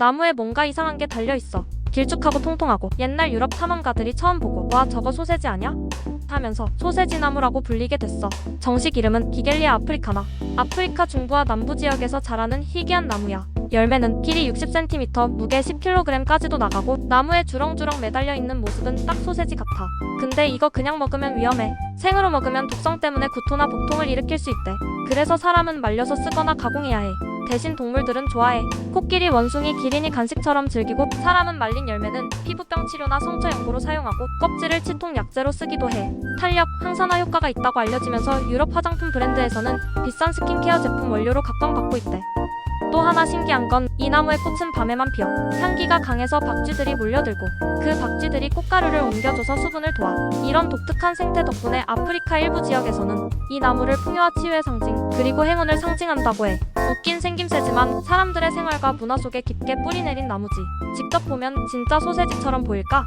나무에 뭔가 이상한 게 달려 있어. 길쭉하고 통통하고 옛날 유럽 탐험가들이 처음 보고 와 저거 소세지 아냐? 하면서 소세지 나무라고 불리게 됐어. 정식 이름은 기겔리아 아프리카나. 아프리카 중부와 남부 지역에서 자라는 희귀한 나무야. 열매는 길이 60cm, 무게 10kg까지도 나가고 나무에 주렁주렁 매달려 있는 모습은 딱 소세지 같아. 근데 이거 그냥 먹으면 위험해. 생으로 먹으면 독성 때문에 구토나 복통을 일으킬 수 있대. 그래서 사람은 말려서 쓰거나 가공해야 해. 대신 동물들은 좋아해. 코끼리, 원숭이, 기린이 간식처럼 즐기고 사람은 말린 열매는 피부병 치료나 성처 연고로 사용하고 껍질을 치통 약재로 쓰기도 해. 탄력, 항산화 효과가 있다고 알려지면서 유럽 화장품 브랜드에서는 비싼 스킨케어 제품 원료로 각광받고 있대. 또 하나 신기한 건 이 나무의 꽃은 밤에만 피어 향기가 강해서 박쥐들이 몰려들고 그 박쥐들이 꽃가루를 옮겨줘서 수분을 도와 이런 독특한 생태 덕분에 아프리카 일부 지역에서는 이 나무를 풍요와 치유의 상징 그리고 행운을 상징한다고 해 웃긴 생김새지만 사람들의 생활과 문화 속에 깊게 뿌리내린 나무지 직접 보면 진짜 소세지처럼 보일까?